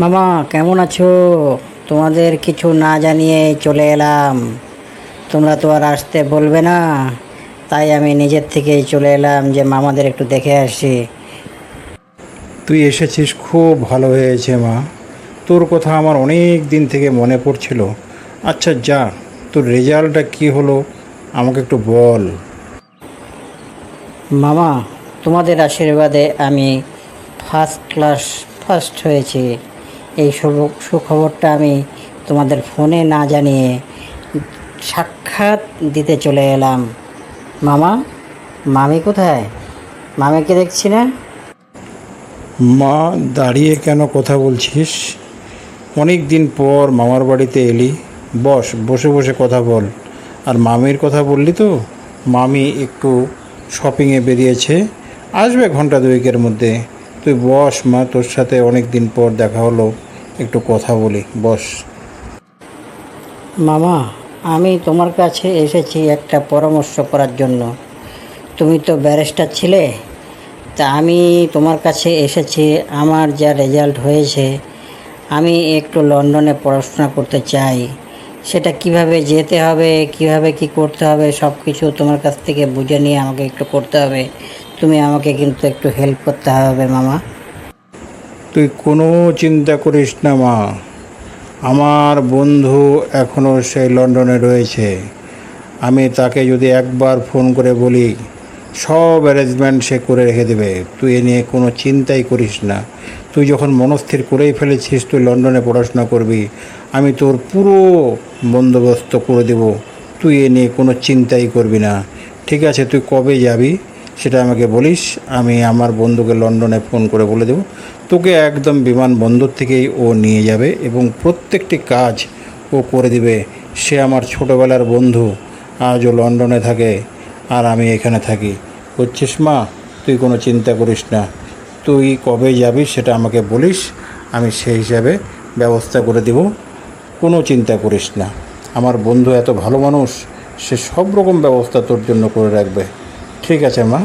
মামা কেমন আছো? তোমাদের কিছু না জানিয়ে চলে এলাম। তোমরা তো আর আসতে বলবে না। তাই আমি নিজের থেকেই চলে এলাম যে মামাদের একটু দেখে আসি। তুই এসেছিস খুব ভালো হয়েছে মা। তোর কথা আমার অনেক দিন থেকে মনে পড়ছিল। আচ্ছা যা তোর রেজাল্টটা কি হলো? আমাকে একটু বল। মামা তোমাদের আশীর্বাদে আমি ফার্স্ট ক্লাস ফার্স্ট হয়েছি। এই শুভ সুখবরটা আমি তোমাদের ফোনে না জানিয়ে সাক্ষাৎ দিতে চলে এলাম। মামা, মামি কোথায়? মামিকে দেখছি না? মা দাঁড়িয়ে কেন কথা বলছিস? অনেক দিন পর মামার বাড়িতে এলি। বস, বসে বসে কথা বল। আর মামির কথা বললি তো? মামি একটু শপিংয়ে বেরিয়েছে। আসবে ঘণ্টা দুয়েকের মধ্যে। তুই বস, মা, তোর সাথে অনেক দিন পর দেখা হলো। একটু কথা বলি, বস। মামা, আমি তোমার কাছে এসেছি একটা পরামর্শ করার জন্য। তুমি তো ব্যারিস্টার ছিলে, তা আমি তোমার কাছে এসেছি, আমার যা রেজাল্ট হয়েছে, আমি একটু লন্ডনে পড়াশোনা করতে চাই। সেটা কীভাবে যেতে হবে, কীভাবে কি করতে হবে সব কিছু তোমার কাছ থেকে বুঝে নিয়ে আমাকে একটু করতে হবে। তুমি আমাকে কিন্তু একটু হেল্প করতে হবে, মামা। তুই কোনো চিন্তা করিস না, মা। আমার বন্ধু এখনও সেই লন্ডনে রয়েছে। আমি তাকে যদি একবার ফোন করে বলি, সব অ্যারেঞ্জমেন্ট সে করে রেখে দেবে। তুই এ নিয়ে কোনো চিন্তাই করিস না। তুই যখন মনস্থির করেই ফেলেছিস, তুই লন্ডনে পড়াশোনা করবি, আমি তোর পুরো বন্দোবস্ত করে দেব। তুই এ নিয়ে কোনো চিন্তাই করবি না। ঠিক আছে, তুই কবে যাবি? সেটা আমাকে বলিস, আমি আমার বন্ধুকে লন্ডনে ফোন করে বলে দেবো। তোকে একদম বিমানবন্দর থেকেই ও নিয়ে যাবে এবং প্রত্যেকটি কাজ ও করে দিবে। সে আমার ছোটোবেলার বন্ধু, আজও লন্ডনে থাকে আর আমি এখানে থাকি। বুঝছিস মা, তুই কোনো চিন্তা করিস না। তুই কবে যাবি সেটা আমাকে বলিস, আমি সেই হিসাবে ব্যবস্থা করে দেব। কোনো চিন্তা করিস না। আমার বন্ধু এত ভালো মানুষ, সে সব রকম ব্যবস্থা তোর জন্য করে রাখবে। ঠিক আছে মা।